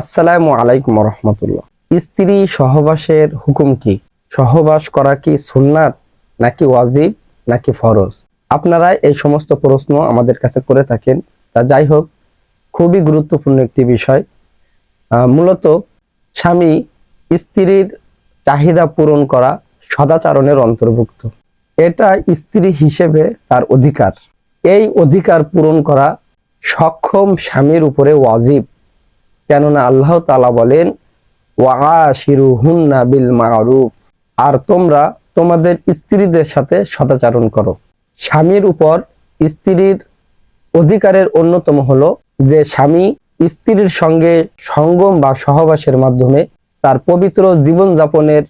আসসালামু আলাইকুম রহমতুল্লাহ স্ত্রী সহবাসের হুকুম কি? সহবাস করা কি সুন্নাত, নাকি ওয়াজিব, নাকি ফরজ? আপনারা এই সমস্ত প্রশ্ন আমাদের কাছে করে থাকেন। তা যাই হোক, খুবই গুরুত্বপূর্ণ একটি বিষয়। মূলত স্বামী স্ত্রীর চাহিদা পূরণ করা সদাচারণের অন্তর্ভুক্ত। এটা স্ত্রী হিসেবে তার অধিকার। এই অধিকার পূরণ করা সক্ষম স্বামীর উপরে ওয়াজিব। কেননা আল্লাহ তালা বলেন ওয়াশিরু বিল মারুফ। আর তোমরা তোমাদের স্ত্রীদের সাথে সদাচারণ করো। স্বামীর উপর স্ত্রীর অধিকারের অন্যতম হলো যে স্বামী স্ত্রীর সঙ্গে সঙ্গম বা সহবাসের মাধ্যমে তার পবিত্র জীবনযাপনের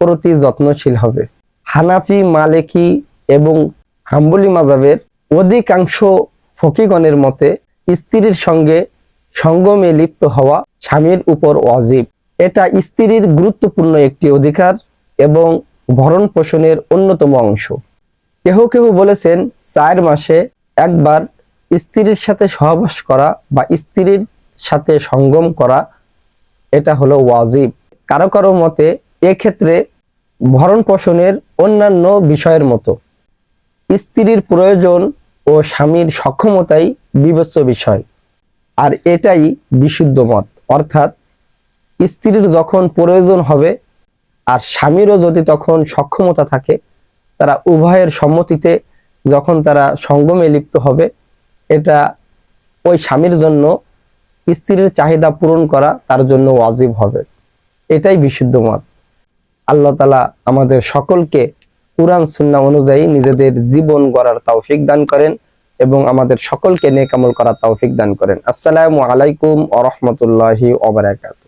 প্রতি যত্নশীল হবে। হানাফি, মালেকি এবং হাম্বলি মাজাবের অধিকাংশ ফকিগণের মতে স্ত্রীর সঙ্গে সঙ্গমে লিপ্ত হওয়া স্বামীর উপর অজীব এটা স্ত্রীর গুরুত্বপূর্ণ একটি অধিকার এবং ভরণ পোষণের অন্যতম অংশ। কেহ কেহ বলেছেন, চার মাসে একবার স্ত্রীর সাথে সহবাস করা বা স্ত্রীর সাথে সঙ্গম করা, এটা হলো ওয়াজিব। কারও কারও মতে, এক্ষেত্রে ভরণ পোষণের অন্যান্য বিষয়ের মতো। স্ত্রীর প্রয়োজন ও স্বামীর সক্ষমতাই বিবেচ্য বিষয়। আর এটাই বিশুদ্ধ মত। অর্থাৎ স্ত্রীর যখন প্রয়োজন হবে আর স্বামীরও যদি তখন সক্ষমতা থাকে, তারা উভয়ের সম্মতিতে যখন তারা সঙ্গমে লিপ্ত হবে, এটা ওই স্বামীর জন্য স্ত্রীর চাহিদা পূরণ করা তার জন্য ওয়াজিব হবে। এটাই বিশুদ্ধ মত। আল্লাহ তালা আমাদের সকলকে কুরআন সুন্না অনুযায়ী নিজেদের জীবন গড়ার তৌফিক দান করেন। এবং আমাদের সকলকে নেকামল করা তৌফিক দান করেন। আসসালামু আলাইকুম আ রহমতুল্লাহি ওবরাকাত